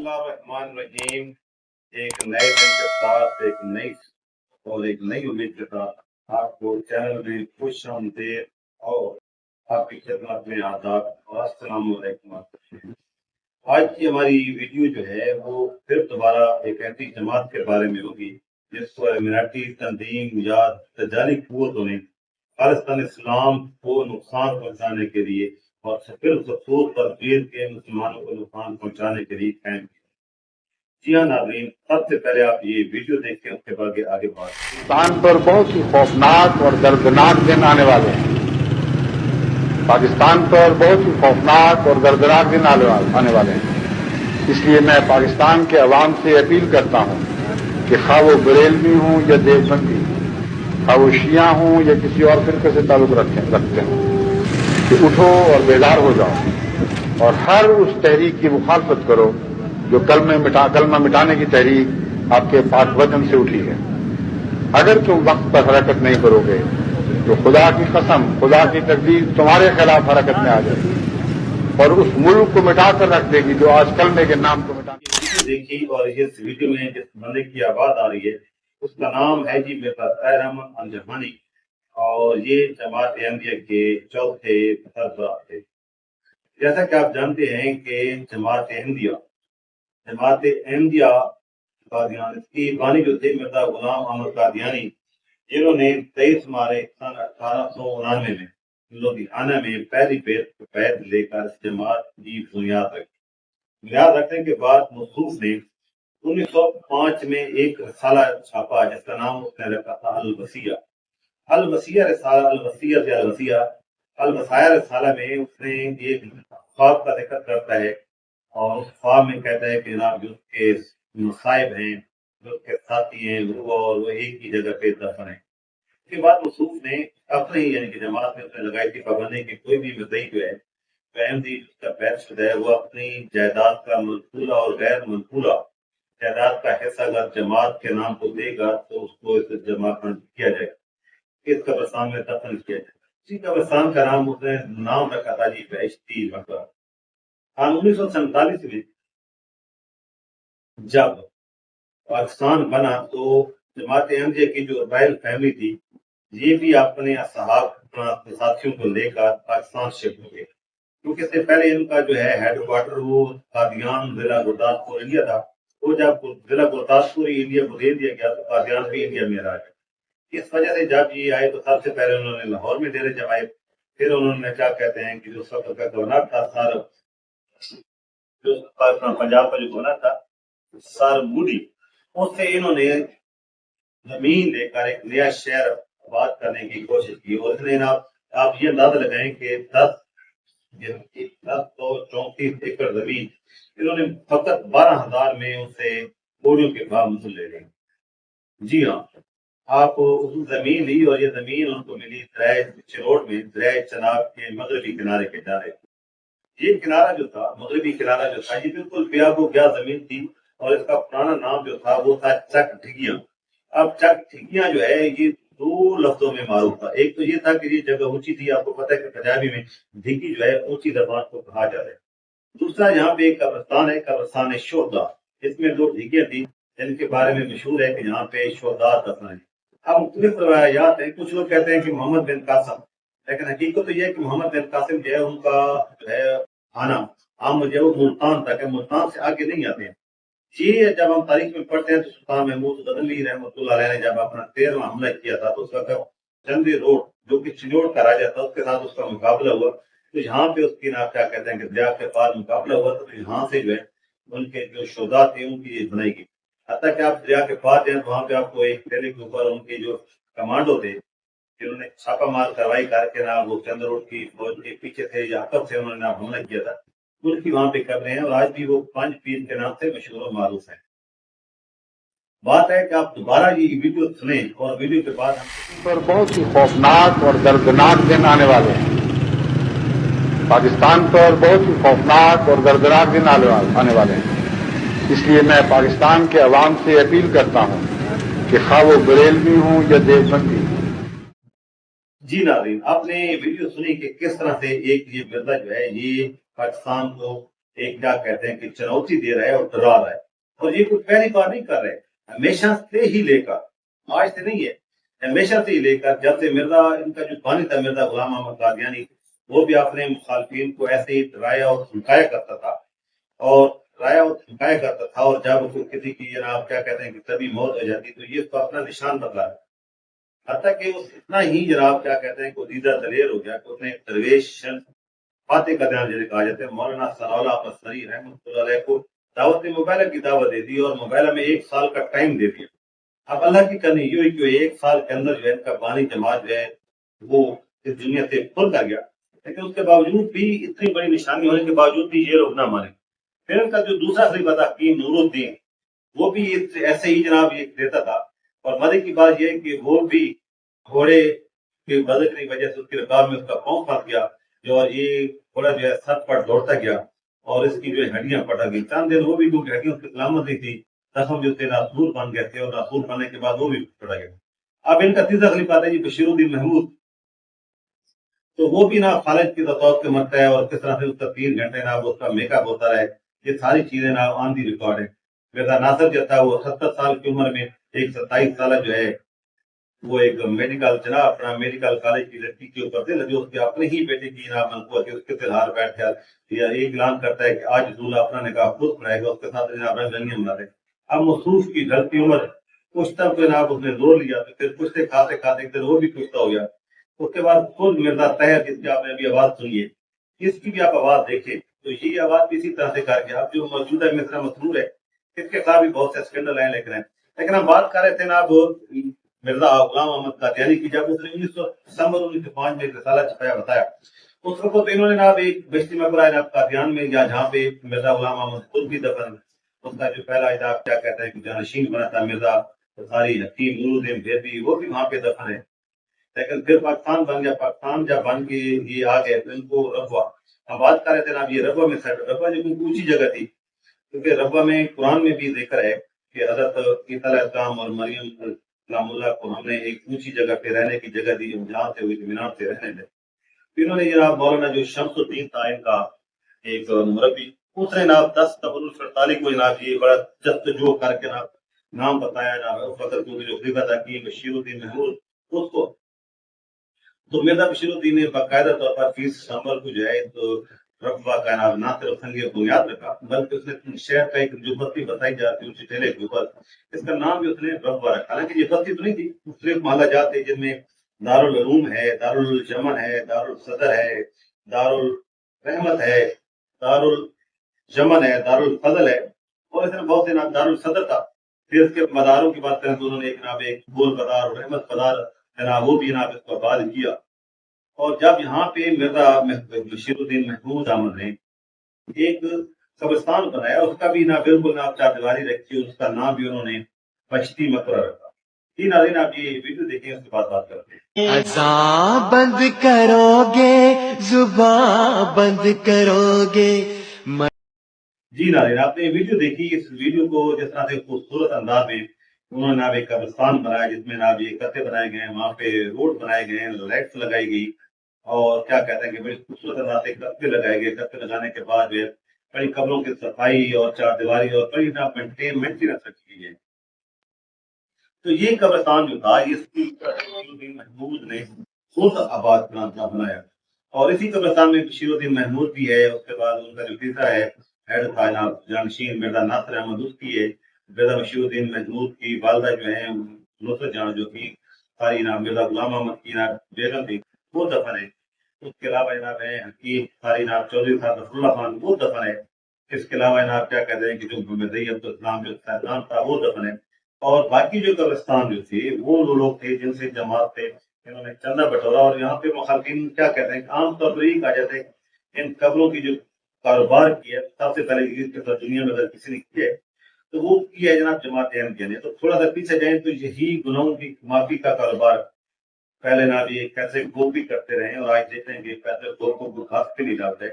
اللہ الرحمن الرحیم ایک نئے دن کے ساتھ، ایک نئی اور ایک نئی امید کے ساتھ آپ کو چینل میں خوش آمدید اور آپ کی خدمت میں آداب۔ السلام علیکم۔ آج کی ہماری ویڈیو جو ہے وہ پھر دوبارہ ایک ایسی جماعت کے بارے میں ہوگی، جس کو امراٹی تنظیم یا تجاری قوتوں نے پاکستان اسلام کو نقصان پہنچانے کے لیے اور پھر خصوص تدبیر کے مسلمانوں کو نقصان پہنچانے کے لیے قائم کیا۔ جی ہاں ناظرین، سب سے پہلے آپ یہ ویڈیو دیکھیں، اس کے بعد آگے بات۔ پاکستان پر بہت ہی خوفناک اور دردناک دن آنے والے ہیں۔ پاکستان پر بہت ہی خوفناک اور دردناک دن آنے والے ہیں۔ اس لیے میں پاکستان کے عوام سے اپیل کرتا ہوں کہ خواہ وہ بریلوی ہوں یا دیوبندی، خواہ وہ شیعہ ہوں یا کسی اور فرقے سے تعلق رکھتے ہیں کہ اٹھو اور بیدار ہو جاؤ اور ہر اس تحریک کی مخالفت کرو جو کلمہ مٹا کلمہ مٹانے کی تحریک آپ کے پاک وطن سے اٹھی ہے۔ اگر تم وقت پر حرکت نہیں کرو گے تو خدا کی قسم، خدا کی تقدیر تمہارے خلاف حرکت میں آ جائے گی۔ اور اس ملک کو مٹا کر رکھ دے گی جو آج کلمے کے نام کو مٹا دیکھی اور اس ویڈیو میں جس بندے کی آواز آ رہی ہے، اس کا نام ہے جی میرا احمد الجہانی اور یہ جماعت احمدیہ کے چوتھے تھے جیسا کہ آپ جانتے ہیں کہ جماعت احمدیہ جماعت احمدیہ قادیان، اس کی بانی جو تھے مرزا غلام احمد قادیانی، جنہوں نے تیئیس مارے سن اٹھارہ سو انانوے میں لدھیانہ میں پہلی پیر پید لے کر اس جماعت کی بنیاد رکھی۔ بنیاد رکھنے کے بعد مصروف نے انیس سو پانچ میں ایک رسالہ چھاپا، جس کا نام اس نے رکھا تھا الوسیہ الوسیہ رسالہ الوسیہ یا الوسیہ الوسایہ رسالہ میں اس نے ایک خواب کا ذکر کرتا ہے اور اس خواب میں کہتا ہے کہ جناب جو اس کے مصائب ہیں، جو اس کے ساتھی ہیں، وہ اور وہ ایک ہی جگہ پہ دفن ہیں۔ اس کے بعد مصوف نے اپنے ہی یعنی کہ جماعت میں اس نے لگائی تھی پابندی کہ کوئی بھی مدعی جو ہے فہمدی جی، جس کا بیت شدہ ہے، وہ اپنی جائیداد کا منقولہ اور غیر منقولہ جائیداد کا حصہ اگر جماعت کے نام کو دے گا تو اس کو اس جماعت کیا جائے گا۔ اس قبرستان میں دفن کیا جائے۔ اسی قبرستان کا نام اس نے نام رکھا تھا جی بہشتی مقبرہ سال انیس سو سینتالیس میں جب پاکستان بنا تو جماعت احمدیہ کی جو رائل فیملی تھی، یہ بھی اپنے اصحاب اپنے ساتھیوں کو لے کر پاکستان شفٹ ہو گئے۔ کیونکہ اس سے پہلے ان کا جو ہے ہیڈ کوارٹر وہ قادیان ضلع گرداسپور انڈیا تھا۔ وہ جب ضلع گرداسپور انڈیا کو دے دیا گیا تو قادیان بھی انڈیا میں رہا اس وجہ سے جب یہ آئے تو سب سے پہلے انہوں نے لاہور میں ڈیرے جمائے پھر انہوں نے کیا کہتے ہیں کہ جو سب کا گورنر تھا، سر جو پنجاب کا جو گورنر تھا، سر موڈی اس سے انہوں نے زمین لے کر ایک نیا شہر آباد کرنے کی کوشش کی۔ اور اس نے آپ یہ اندازہ لگائیں کہ دس دس سو چونتیس ایکڑ زمین، انہوں نے فقط بارہ ہزار میں ان سے کے بھاؤ مسل لے لیں جی ہاں۔ آپ زمین لی اور یہ زمین ان کو ملی درائے چروٹ میں درائے چناب کے مغربی کنارے کے جارے یہ کنارہ جو تھا، مغربی کنارہ جو تھا، یہ بالکل بیا کو گیا زمین تھی اور اس کا پرانا نام جو تھا وہ تھا چک ٹھگیاں اب چک ٹھگیاں جو ہے، یہ دو لفظوں میں معروف تھا۔ ایک تو یہ تھا کہ یہ جگہ اونچی تھی، آپ کو پتہ ہے کہ پنجابی میں ڈھگی جو ہے، اونچی زبان کو کہا جا رہا ہے۔ دوسرا یہاں پہ ایک قبرستان ہے، قبرستان شودا اس میں دو ڈھگیاں تھیں جن کے بارے میں مشہور ہے کہ یہاں پہ شودا دفن ہے اب مختلف روایات ہیں، کچھ لوگ کہتے ہیں کہ محمد بن قاسم۔ لیکن حقیقت تو یہ ہے کہ محمد بن قاسم جو ہے، ان کا جو ہے، آنا عام جو ہے، وہ ملتان تک ہے ملتان سے آگے نہیں آتے ہیں۔ یہ جب ہم تاریخ میں پڑھتے ہیں تو سلطان محمود غزنوی رحمۃ اللہ علیہ نے جب اپنا تیرواں حملہ کیا تھا، تو اس وقت چندی روڈ، جو کہ چنوڑ کا راجا تھا، اس کے ساتھ اس کا مقابلہ ہوا۔ تو یہاں پہ اس کی نام کیا کہتے ہیں کہ دریا کے پاس مقابلہ ہوا تو یہاں سے جو ہے، ان کے جو شودا تھے، ان کی بنائی گئی۔ حتیٰ کہ آپ دریا کے پاس جائیں وہاں پہ آپ کو ایک ٹیلے کے اوپر ان کے جو کمانڈو تھے جنہوں نے چھاپا مار کاروائی کر کے نہ وہ چندر روڈ کی فوج کے پیچھے تھے، یا حقب سے انہوں نے نہ حملہ کیا تھا۔ ان کی وہاں پہ کر رہے ہیں اور آج بھی وہ پانچ پیر کے نام سے مشہور و معروف ہیں۔ بات ہے کہ آپ دوبارہ یہ ویڈیو سنیں اور ویڈیو کے بعد پر بہت ہی خوفناک اور دردناک دن آنے والے ہیں۔ پاکستان پر بہت ہی خوفناک اور دردناک دن آنے والے ہیں۔ اس لیے میں پاکستان کے عوام سے اپیل کرتا ہوں کہ خواہ وہ بریلوی ہوں یا دیوبندی جی ناظرین، آپ نے ویڈیو سنی کہ کس طرح سے ایک یہ مرزا جو ہے، یہ پاکستان کو ایک کیا کہتے ہیں کہ چنوتی دے رہا ہے اور ڈرا رہا ہے۔ اور یہ کوئی پہلی بار نہیں کر رہے۔ ہمیشہ سے ہی لے کر، آج سے نہیں ہے، ہمیشہ سے ہی لے کر۔ جب سے مرزا، ان کا جو بانی تھا مرزا غلام احمد قادیانی وہ بھی اپنے مخالفین کو ایسے ہی ڈرایا اور دھمکایا کرتا تھا۔ اور ڈرایا اور دھمکایا کرتا تھا اور جب اس کو کسی کی جناب کیا کہتے ہیں کہ کبھی موت ہو جاتی، تو یہ اس کو اپنا نشان بدلا ہے حتیٰ کہ اس اتنا ہی جناب کیا کہتے ہیں کہ دیدہ دلیر ہو گیا کہ اس نے درویش فاتح کا دھیان جسے کہا جاتا ہے، مولانا سراولا پسری رحمۃ اللہ علیہ کو دعوت مبیلہ کی دعوت دے دی اور مبیلہ میں ایک سال کا ٹائم دے دیا۔ اب اللہ کی کرنی یہ ہوئی کہ ایک سال کے اندر جو ہے، ان کا بانی جماعت جو ہے، وہ اس دنیا سے کھل کر گیا۔ لیکن اس کے باوجود بھی اتنی بڑی نشانی ہونے کے باوجود بھی یہ لوگ نہ مانے پھر ان کا جو دوسرا خلیفہ تھا حکیم نور الدین وہ بھی ایسے ہی جناب یہ دیتا تھا۔ اور مزے کی بات یہ کہ وہ بھی گھوڑے کے بدل کی وجہ سے اس کی رکاب میں اس کا پاؤں پھنس گیا جو اور یہ گھوڑا جو ہے سر پر دوڑتا گیا اور اس کی جو ہڈیاں پٹا گئی۔ چند دن وہ بھی کیونکہ ہڈیوں کی سلامت نہیں تھی، زخم جو تھے ناسور بن گئے تھے اور ناسور بننے کے بعد وہ بھی پڑا گیا۔ اب ان کا تیسرا خلیفہ تھا جی بشیر الدین محمود۔ تو وہ بھی نا خالد کی تصوت کے مرتا ہے اور کس طرح سے اس کا تین گھنٹے نا اس کا میک اپ ہوتا رہے۔ یہ ساری چیزیں نا آن دی ریکارڈ ہے مرزا ناصر جو تھا وہ ستر سال کی عمر میں ایک ستائیس سالہ جو ہے، وہ ایک میڈیکل جناب، اپنا میڈیکل کالج کی لڑکی کے اوپر دے لگے، اس کے اپنے ہی بیٹے کی جناب منقوع کہ اس کے تلہار بیٹھ گیا یا ایک اعلان کرتا ہے کہ آج دولہا اپنا نکاح خود پڑھائے گا، اس کے ساتھ جناب رنگ رنگیاں بنا دے اب مصروف کی ڈھلتی عمر، کچھ تب تو جناب اس نے زور لیا، تو پھر کچھ سے کھاتے کھاتے پھر وہ بھی کچھ ہو گیا۔ اس کے بعد خود مرزا تہر جس کی آپ نے ابھی آواز سنی ہے، اس کی بھی آپ آواز دیکھیں تو یہ آواز بھی اسی طرح سے کر کے اب جو موجودہ مصرا مسرور ہے، اس کے خلاف بھی بہت سے اسکینڈل آئے لیکن لیکن ہم بات کر رہے تھے نا اب مرزا غلام احمد قادیانی کی، جب اس نے انیس سو دسمبر انیس سو پانچ میں ایک رسالہ چھپایا، بتایا۔ اس وقت انہوں نے نا ایک بستی میں بلایا قادیان میں، یا جہاں پہ مرزا غلام احمد خود بھی دفن اس کا جو پہلا اجداد کیا کہتا ہے کہ جانشین بنا تھا، مرزا ساری حکیم نورالدین بھیدی وہ بھی وہاں پہ دفن ہے۔ لیکن پھر پاکستان بن گیا، پاکستان جب بن کے یہ آ گئے تو ان کو ربوا ہم بات کر رہے تھے نا یہ ربوا میں سیٹ ربوا جو کوئی اونچی جگہ تھی۔ کیونکہ ربوا میں قرآن میں بھی ذکر ہے کہ حضرت عیسی علیہ السلام اور مریم السلام اللہ کو ہم نے ایک اونچی جگہ پہ رہنے کی جگہ دی جہاں سے ہوئی اطمینان سے رہنے دے پھر انہوں نے جناب مولانا جو شمس الدین تھا، ان کا ایک مربی اس نے جناب دس قبل الفرطالی کو جناب یہ بڑا جستجو کر کے جناب نام بتایا جناب اس وقت جو خلیفہ تھا کہ بشیر الدین محمود، اس کو تو مرزا بشیر الدین نے باقاعدہ طور پر فیس شامل کو جو ہے تو رقبہ کا نام نہ صرف سنگے بنیاد رکھا، بلکہ اس نے شہر کا ایک جو بستی بتائی جاتی ہے اسی ٹھیلے کے اوپر۔ اس کا نام بھی اس نے رقبہ رکھا۔ حالانکہ یہ بستی تو نہیں تھی مختلف محلہ جات تھے جن میں دارالعلوم ہے دارالجمن ہے، دارالصدر ہے، دارالرحمت ہے دارالجمن ہے، دارالفضل ہے۔ اور اس میں بہت سے نام، دارالصدر تھا۔ پھر اس کے مداروں کی بات کریں تو انہوں نے ایک جناب ایک گول بازار اور رحمت بازار جناب وہ بھی جناب اس کو آباد کیا۔ اور جب یہاں پہ مرزا بشیر الدین محمود احمد نے ایک قبرستان بنایا اس کا بھی نہ بالکل نہ چار دیواری رکھی اس کا نام بھی انہوں نے پشتی مقرر رکھا۔ جی ناظرین آپ یہ ویڈیو دیکھیں اس کے بعد بات کرتے ہیں۔ بند کرو گے زباں بند کرو گے جی ناظرین آپ نے ویڈیو دیکھی اس ویڈیو کو جس طرح سے خوبصورت انداز میں انہوں نے اب ایک قبرستان بنایا جس میں اب یہ کتے بنائے گئے ہیں، وہاں پہ روڈ بنائے گئے ہیں، لائٹس لگائی گئی اور کیا کہتے ہیں کہ بڑی خوبصورت انداز کتے لگائے گئے۔ کتے لگانے کے بعد جو ہے بڑی قبروں کی صفائی اور چار دیواری اور بڑی نا مینٹینمنٹ رکھی گئی ہے۔ تو یہ قبرستان جو تھا اس کی الدین محمود نے خود آباد پلان بنایا۔ اور اسی قبرستان میں بشیر الدین محمود بھی ہے۔ اس کے بعد ان کا جو تیسرا ہے ہیڈ تھا جناب جانشین مرزا ناصر احمد، اس کی ہے۔ مرزا بشیر الدین محمود کی والدہ جو ہے نصرت جان جو کی ساری نام مرزا غلام احمد کی نام بیگم تھی وہ دفن ہے اس کے علاوہ جناب ہے حکیم، ساری نام چودھری صاحب رسول اللہ خان، وہ دفن ہے اس کے علاوہ جناب کیا کہتے ہیں کہ جو مرزی عبدالسلام جو سیدان تھا، وہ دفن ہے اور باقی جو قبرستان جو تھے، وہ وہ لوگ تھے جن سے جماعت تھے، انہوں نے چندہ بٹورا اور یہاں پہ مخالفین کیا کہتے ہیں عام طور پر یہی کہا جاتا ہے ان قبروں کی جو کاروبار کیا سب سے پہلے دنیا میں اگر کسی نے کیا ہے تو وہ کیا ہے جناب جماعت احمدیہ نے تو تھوڑا سا پیچھے جائیں تو یہی گناہوں کی معافی کا کاروبار پہلے نہ بھی پیسے گو بھی کرتے رہے اور آج دیکھتے ہیں کہ پیسے گو کو برخاست کے نہیں ڈالتے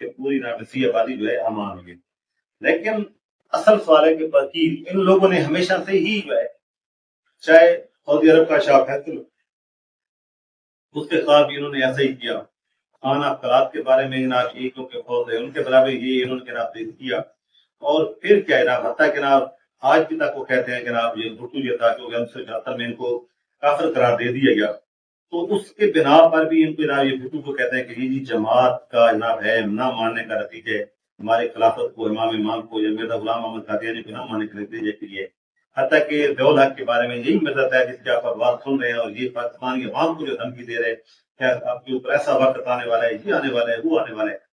کہ پوری نہ مسیح آبادی جو ہے امان ہوگی لیکن اصل سوال ہے کہ وکیل ان لوگوں نے ہمیشہ سے ہی جو ہے، چاہے سعودی عرب کا شاہ فیصل اس کے خلاف بھی انہوں نے ایسا ہی کیا۔ خان افقلات کے بارے میں جناب یہ کیونکہ فوت ہے، ان کے برابر یہ انہوں نے کیا۔ اور پھر کیا ہے جناب حتیٰ کہ جناب آج بھی تک وہ کہتے ہیں کہ جناب یہ بھٹو یہ تھا کہ انیس سو چوہتر میں ان کو کافر قرار دے دیا گیا۔ تو اس کے بنا پر بھی ان کو جناب یہ بھٹو کو کہتے ہیں کہ یہ جی جماعت کا جناب ہے نہ ماننے کا نتیجہ ہمارے خلافت کو، امام امام کو یا مرزا غلام محمد قادیانی کو نہ ماننے کے نتیجے کے لیے حتیٰ کہ دیول حق کے بارے میں یہی مدد ہے جس کی آپ بات سن رہے ہیں اور یہ پاکستان کے عوام کو جو دھمکی دے رہے ہیں آپ کے اوپر ایسا وقت آنے والا ہے، یہ آنے والا ہے، وہ آنے والا ہے۔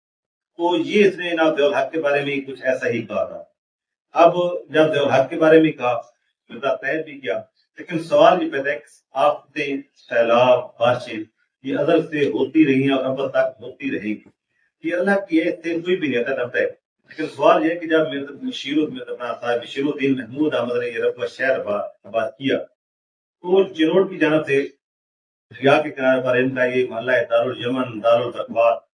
تو یہ اس نے جناب دیول حق کے بارے میں کچھ ایسا ہی کہا تھا۔ اب جب دیول حق کے بارے میں کہا مرزا طیب بھی کیا، لیکن سوال یہ پیدا ہے کہ آفتیں سیلاب، بارشیں، یہ ازل سے ہوتی رہی ہیں اور اب تک ہوتی رہیں گی۔ یہ اللہ کی ہے سے کوئی بھی نہیں ہوتا نبتا ہے لیکن سوال یہ ہے کہ جب مرد مشیر صاحب بشیر الدین محمود احمد نے یہ رقبہ شہر آباد کیا، تو چنوڑ کی جانب سے دریا کے کنارے پر ان کا یہ محلہ ہے دارالیمن دارالرقبات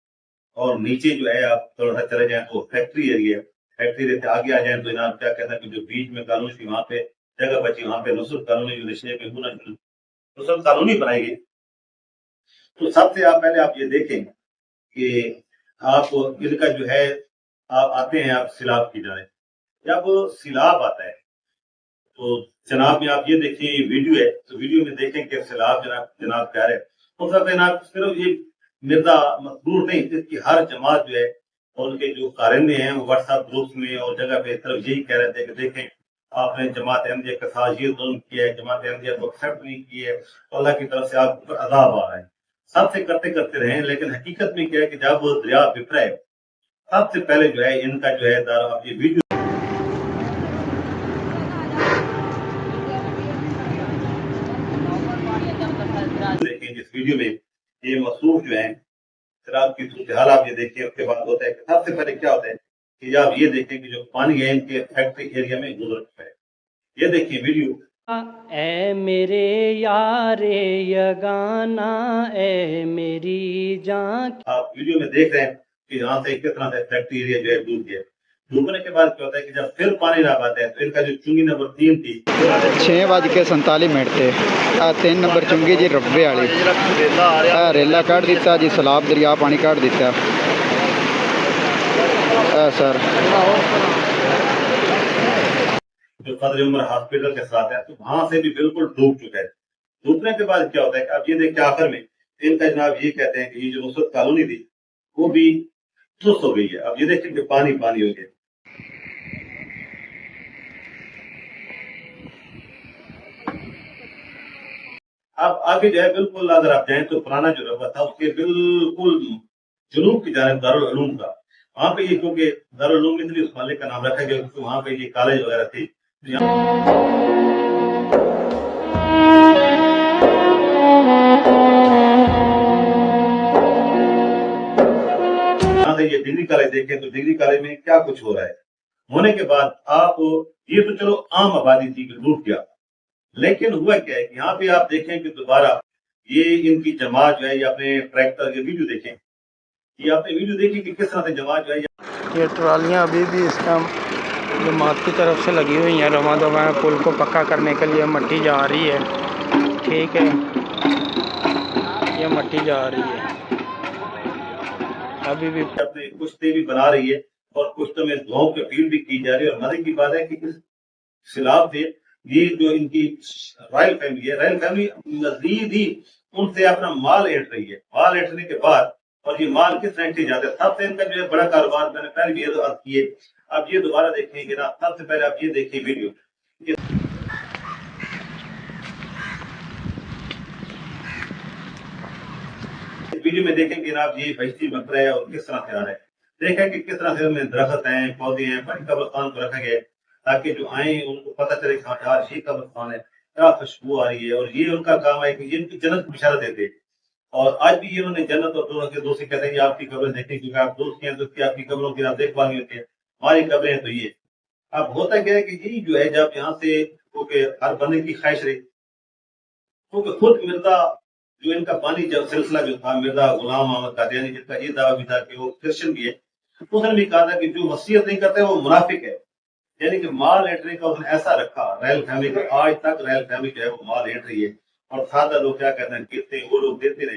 اور نیچے جو ہے آپ تھوڑا سا چلے جائیں تو فیکٹری ایریا ہے۔ فیکٹری سے آگے آ جائیں تو جناب کیا کہتا ہے کہ جو بیچ میں قانون کی وہاں پہ جگہ بچی، وہاں پہ نصرت قانونی جو نشے پہ ہونا نصرت قانونی بنائی گئی۔ تو سب سے آپ پہلے آپ یہ دیکھیں کہ آپ ان کا جو ہے، آپ آتے ہیں، آپ سیلاب کی جائے جب سیلاب آتا ہے، تو جناب میں آپ یہ دیکھیں، یہ ویڈیو ہے۔ تو ویڈیو میں دیکھیں کہ سیلاب جناب جناب کہہ رہے ہو سکتا ہے جناب صرف یہ مرزا مقبول نہیں، اس کی ہر جماعت جو ہے، اور ان کے جو کارندے ہیں، وہ واٹس ایپ گروپس میں اور جگہ پہ طرف یہی کہہ رہے تھے کہ دیکھیں، آپ نے جماعت احمدیہ کے ساتھ یہ ظلم کیا ہے، جماعت احمدیہ کو ایکسپٹ نہیں کیا ہے تو اللہ کی طرف سے آپ پر عذاب آ رہا ہے۔ سب سے کرتے کرتے رہے، لیکن حقیقت میں کیا ہے کہ جب وہ دریا بفرا ہے، سب سے پہلے جو ہے، ان کا جو ہے دار آپ یہ ویڈیو۔ دیکھیں، جس ویڈیو میں یہ مصروف جو ہیں شراب کی صورتحال آپ یہ دیکھیں اس کے بعد ہوتا ہے کہ سب سے پہلے کیا ہوتا ہے کہ آپ یہ دیکھیں کہ جو پانی ہے ان کے فیکٹری ایریا میں گزر چکا ہے۔ یہ دیکھیں ویڈیو اے میرے یار یگانا اے میری جان۔ آپ ویڈیو میں دیکھ رہے ہیں کہ یہاں سے کس طرح سے فیکٹری ایریا جو ہے ڈوب گیا ڈوبنے کے بعد کیا ہوتا ہے کہ جب پھر پانی نہ پاتے ہیں تو ان کا جو چنگی نمبر تین تھی چھ بج کے سنتالی منٹ تھے تین نمبر چنگی جی ربے والی۔ ریلا کٹ دیتا جی سلاب دریا پانی کٹ دیتا سر۔ جو قدر عمر ہاسپٹل کے ساتھ ہے تو وہاں سے بھی بالکل ڈوب چکا ہے۔ ڈوبنے کے بعد کیا ہوتا ہے کہ اب یہ دیکھ کے آخر میں ان کا جناب یہ کہتے ہیں کہ یہ جو نصرت کالونی تھی وہ بھی درست ہو گئی ہے۔ اب یہ دیکھیں کہ پانی پانی ہو گیا۔ اب آگے جو ہے بالکل اگر آپ جائیں تو پرانا جو رقبہ تھا، اس کے بالکل جنوب کی جانب دارالعلوم کا وہاں پہ یہ کیونکہ دارالعلوم اس اس مالک کا نام رکھا گیا کیونکہ وہاں پہ یہ کالج وغیرہ تھی۔ یہ ڈگری کالج دیکھیں تو ڈگری کالج میں کیا کچھ ہو رہا ہے۔ ہونے کے بعد آپ یہ تو چلو عام آبادی تھی کہ ڈوب گیا۔ لیکن ہوا کیا ہے کہ یہاں پہ آپ دیکھیں کہ دوبارہ یہ ان کی جماعت جو ہے یہ اپنے ٹریکٹر یہ ویڈیو دیکھیں۔ یہ آپ نے ویڈیو دیکھی کہ کس طرح سے جماعت جو ہے یہ ٹرالیاں ابھی بھی اس کا جماعت کی طرف سے لگی ہوئی ہیں۔ رواں دواں پل کو پکا کرنے کے لیے مٹی جا رہی ہے۔ ٹھیک ہے۔ یہ مٹی جا رہی ہے۔ ابھی بھی اپنے کشتے بھی بنا رہی ہے اور کشتوں میں دعاؤں کی اپیل بھی کی جا رہی ہے۔ اور مزے کی بات ہے کہ اس سیلاب سے یہ جو ان کی رائل فیملی ہے رائل فیملی مزید ہی ان سے اپنا مال ایٹ رہی ہے۔ مال ایٹنے کے بعد اور یہ مال کس طرح سے جاتے ہیں؟ سب سے ان کا جو ہے بڑا کاروبار میں نے پہلے بھی یہ عرض کیے۔ اب یہ دوبارہ دیکھیں گے نا، سب سے پہلے آپ یہ دیکھیں ویڈیو۔ ویڈیو میں دیکھیں گے آپ یہ بہشتی مقبرہ ہے اور کس طرح سے آ رہا ہے۔ دیکھیں کہ کس طرح سے ان میں درخت ہیں، پودے ہیں، بڑی قبرستان کو رکھا گیا ہے۔ تاکہ جو آئیں ان کو پتہ چلے کہ ہاں یار یہ قبرستان ہے، کیا خوشبو آ رہی ہے اور یہ ان کا کام ہے کہ یہ ان کی جنت کو بشارت دیتے اور آج بھی یہ انہوں نے جنت اور دونوں کے دوست کہتے ہیں کہ آپ کی قبریں دیکھیں، کیونکہ آپ دوست ہیں تو آپ کی قبروں کی آپ دیکھ بھال ہوتی ہے۔ ہماری قبریں ہیں تو یہ۔ اب ہوتا کیا ہے کہ یہی جو ہے، جب یہاں سے کیونکہ ہر بندے کی خواہش رہی کیونکہ خود مرزا جو ان کا پانی جب سلسلہ جو تھا، مرزا غلام محمد قادیانی جس کا یہ دعویٰ بھی تھا کہ وہ کرسچن بھی ہے، اس نے بھی کہا تھا کہ جو وصیت نہیں کرتے وہ منافق ہے۔ یعنی کہ مال ایٹری کا اس نے ایسا رکھا ریل فیملی کا، آج تک ریل فیملی جو ہے وہ مال ایٹ رہی ہے۔ اور سادہ لوگ کیا کہتے ہیں کتنے وہ لوگ دیتے رہے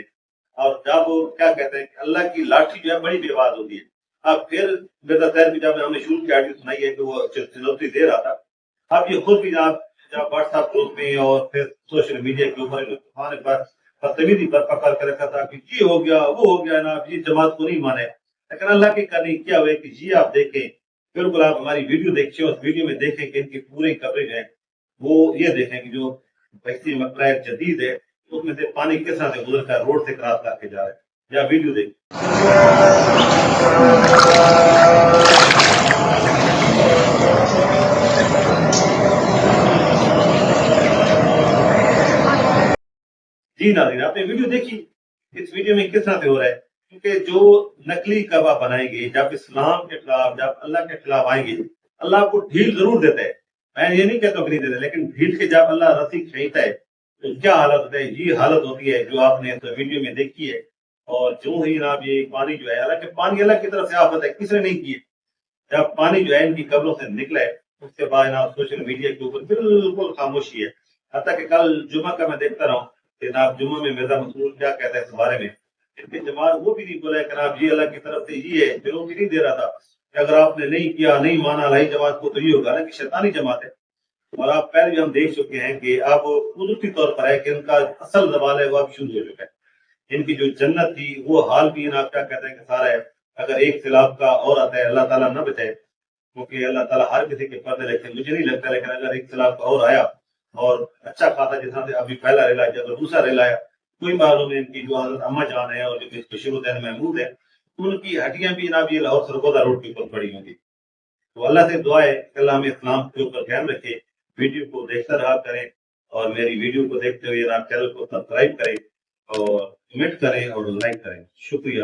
اور جب وہ کیا کہتے ہیں کہ اللہ کی لاٹھی جو ہے بڑی بے بات ہوتی ہے۔ اب پھر مرزا طاہر کی جب ہم نے شروع کی آڈیو سنائی ہے کہ وہ چنوتی دے رہا تھا۔ اب یہ خود بھی جناب جب واٹس ایپ گروپ میں اور پھر سوشل میڈیا کے اوپر طوفان پر بدتمیزی پر پکڑ کر رکھا تھا کہ یہ ہو گیا، وہ ہو گیا، نا، یہ جماعت کو نہیں مانے۔ لیکن اللہ کی کرنی کیا ہوئے کہ جی آپ دیکھیں بالکل آپ ہماری ویڈیو دیکھیں اس ویڈیو میں دیکھیں کہ ان کی پوری کوریج ہے وہ یہ دیکھیں کہ جو بحثی مقرر جدید ہے، اس میں سے پانی کس طرح سے گزر کر روڈ سے کراس کر کے جا رہا ہے۔ یا ویڈیو دیکھ جی ناظرین، آپ نے ویڈیو دیکھی؟ اس ویڈیو میں کس طرح سے ہو رہا ہے؟ کیونکہ جو نقلی کعبہ بنائیں گے، جب اسلام کے خلاف، جب اللہ کے خلاف آئیں گے، اللہ کو ڈھیل ضرور دیتا ہے میں یہ نہیں کہتا کہ نہیں دیتا لیکن ڈھیل کے جب اللہ رسی کھینچتا ہے، تو کیا حالت ہوتا ہے؟ یہ حالت ہوتی ہے جو آپ نے ویڈیو میں دیکھی ہے۔ اور جو ہی جناب یہ پانی جو ہے، حالانکہ پانی اللہ کی طرف سے آفت ہے کس نے نہیں کی ہے جب پانی جو ہے ان کی قبروں سے نکلا ہے، اس کے بعد جناب سوشل میڈیا کے اوپر بالکل خاموشی ہے۔ حتیٰ کہ کل جمعہ کا میں دیکھتا رہا ہوں کہ جناب جمعہ میں مرزا مسرور کیا کہتا ہے اس بارے میں۔ ان کے جماعت وہ بھی نہیں بولا کہ جناب یہ جی اللہ کی طرف سے یہ ہے، پھر وہ بھی نہیں دے رہا تھا۔ کہ اگر آپ نے نہیں کیا، نہیں مانا، اللہ جماعت کو تو یہ ہوگا نا کہ شیطانی جماعت ہے۔ اور آپ پہلے بھی ہم دیکھ چکے ہیں کہ اب قدرتی طور پر ہے کہ ان کا اصل زوال ہے، وہ اب شروع ہو چکا ہے۔ ان کی جو جنت تھی، وہ حال بھی آپ کیا کہتے ہیں کہ سارا ہے۔ اگر ایک سیلاب کا اور آتا ہے، اللہ تعالیٰ نہ بچائے۔ کیونکہ اللہ تعالیٰ ہر کسی کے پردے لیکن مجھے نہیں لگتا، لیکن اگر ایک سیلاب کا اور آیا اور اچھا خاصا جس طرح سے ابھی پہلا ریلا ہے اگر دوسرا ریلا ہے کوئی معلوم ہے ان کی جو حضرت اما جان ہے اور جو بشیر الدین محمود ہے، ان کی ہڈیاں بھی جناب یہ لاہور سرگودا روڈ کے اوپر پڑی ہوں گی تو اللہ سے دعا ہے کہ اللہ ہمیں اسلام کے اوپر دھیان رکھے، ویڈیو کو دیکھتا رہا کریں اور میری ویڈیو کو دیکھتے ہوئے آپ چینل کو سبسکرائب کریں اور کمنٹ کریں اور لائک کریں شکریہ۔